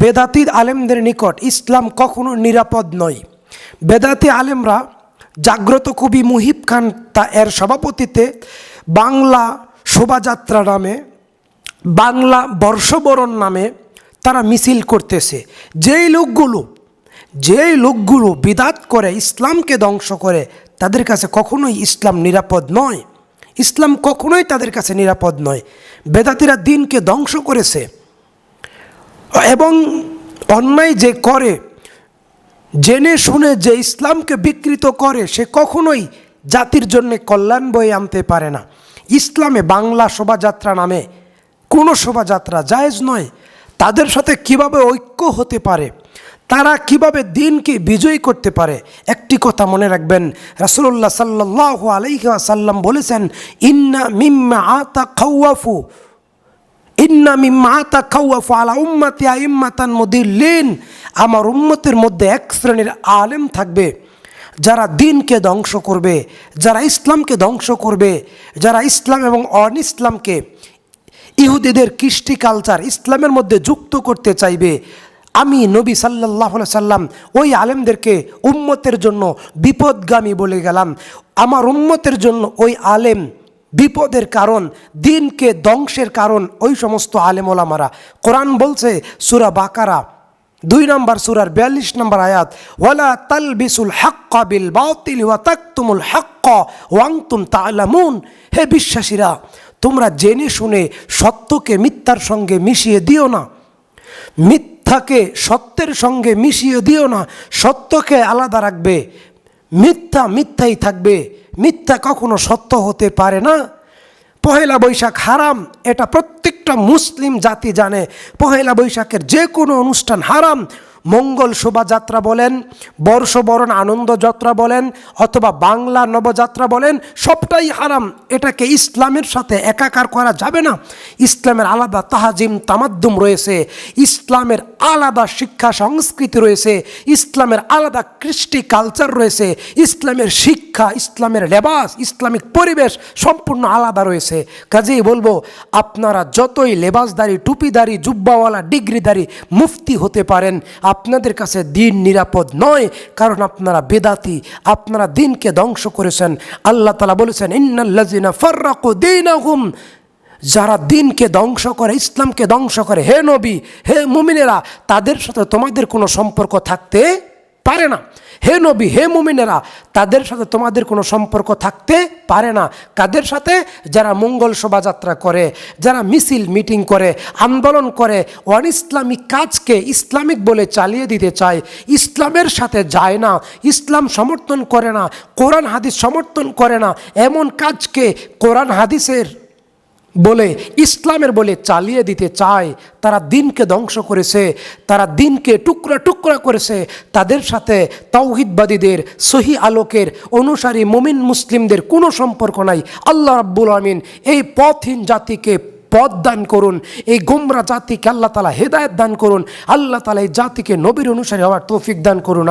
বেদাতি আলেমদের নিকট ইসলাম কখনো নিরাপদ নয়। বেদাতি আলেমরা জাগ্রত কবি মুহিব খান তা এর সভাপতিতে বাংলা শোভাযাত্রা নামে, বাংলা বর্ষবরণ নামে তারা মিছিল করতেছে। যেই লোকগুলো যেই লোকগুলো বিদাত করে, ইসলামকে ধ্বংস করে, তাদের কাছে কখনোই ইসলাম নিরাপদ নয়। ইসলাম কখনোই তাদের কাছে নিরাপদ নয়। বেদাতিরা দিনকে ধ্বংস করেছে। এবং অন্যায় যে করে, জেনে শুনে যে ইসলামকে বিকৃত করে, সে কখনোই জাতির জন্য কল্যাণ বয়ে আনতে পারে না। ইসলামে বাংলা শোভাযাত্রা নামে কোনো শোভাযাত্রা জায়েজ নয়। তাদের সাথে কীভাবে ঐক্য হতে পারে? তারা কীভাবে দিনকে বিজয়ী করতে পারে? একটি কথা মনে রাখবেন রাসুল্লাহ সাল্লাহ আলাইসাল্লাম বলেছেন, ইন্না মিম্মা আতা খাওয়াফু ইন্না মিম্মা আতা খাওয়াফু আলা উম্মাতি আইম্মাতান মুদিল্লিন। আমার উম্মতের মধ্যে এক শ্রেণির আলেম থাকবে, যারা দিনকে ধ্বংস করবে, যারা ইসলামকে ধ্বংস করবে, যারা ইসলাম এবং অন ইসলামকে ইহুদিদের কৃষ্টি কালচার ইসলামের মধ্যে যুক্ত করতে চাইবে। আমি নবী সাল্লাহ সাল্লাম ওই আলেমদেরকে উম্মতের জন্য বিপদগামী বলে গেলাম। আমার উম্মতের জন্য ওই আলেম বিপদের কারণ, দিনকে ধ্বংসের কারণ, ওই সমস্ত আলেম ওলামারা কোরআন বলছে, সুরা বাকারা, দুই নম্বর সুরার বিয়াল্লিশ নম্বর আয়াত, ওয়ালা তালবিসুল হাক্কা বিল বাতিল ওয়া তাকতুমুল হাক্কা ওয়াংতুম তালামুন হে বিশ্বাসীরা, তোমরা জেনে শুনে সত্যকে মিথ্যার সঙ্গে মিশিয়ে দিও না। মিথ্যাকে সত্যের সঙ্গে মিশিয়ে দিও না। সত্যকে আলাদা রাখবে। মিথ্যা মিথ্যাই থাকবে, মিথ্যা কখনো সত্য হতে পারে না। পহেলা বৈশাখ হারাম, এটা প্রত্যেকটা মুসলিম জাতি জানে। পহেলা বৈশাখের যে কোনো অনুষ্ঠান হারাম মঙ্গল শোভাযাত্রা বলেন, বর্ষবরণ আনন্দ যাত্রা বলেন, অথবা বাংলা নবযাত্রা বলেন, সবটাই হারাম। এটাকে ইসলামের সাথে একাকার করা যাবে না। ইসলামের আলাদা তাহাজিম, তামাদ্দুম রয়েছে। ইসলামের আলাদা শিক্ষা সংস্কৃতি রয়েছে। ইসলামের আলাদা কৃষ্টি কালচার রয়েছে। ইসলামের শিক্ষা, ইসলামের লেবাস, ইসলামিক পরিবেশ সম্পূর্ণ আলাদা রয়েছে। কাজেই বলব, আপনারা যতই লেবাসদারি, টুপিদারি, জুব্বাওয়ালা, ডিগ্রিদারি মুফতি হতে পারেন আপনাদের কাছে দিন নিরাপদ নয়, কারণ আপনারা বেদাতি, আপনারা দিনকে ধ্বংস করেছেন। আল্লাহ তালা বলেছেন ইন্নাল্লাজিনা ফর্রাকু দিনাহুম। যারা দিনকে ধ্বংস করে, ইসলামকে ধ্বংস করে, হে নবী, হে মুমিনেরা, তাদের সাথে তোমাদের কোনো সম্পর্ক থাকতে পারে না। হে নবী, হে মুমিনেরা, তাদের সাথে তোমাদের কোনো সম্পর্ক থাকতে পারে না। কাদের সাথে? যারা মঙ্গল শোভাযাত্রা করে, যারা মিছিল, মিটিং করে, আন্দোলন করে অন ইসলামিক কাজকে ইসলামিক বলে চালিয়ে দিতে চায়, ইসলামের সাথে যায় না, ইসলাম সমর্থন করে না, কোরআন হাদিস সমর্থন করে না, এমন কাজকে কোরআন হাদিসের বলে, ইসলামের বলে চালিয়ে দিতে চায়, তারা দিনকে ধ্বংস করেছে, তারা দিনকে টুকরা টুকরা করেছে, তাদের সাথে তৌহিদবাদীদের সহি আলোকের, অনুসারী মুমিন মুসলিমদের কোনো সম্পর্ক নাই। আল্লাহ রাব্বুল আমিন এই পথহীন জাতিকে পথ দান করুন, এই গোমরা জাতিকে আল্লাহ তালা হেদায়ত দান করুন, আল্লাহ তালা এই জাতিকে নবীর অনুসারী হওয়ার তৌফিক দান করুন।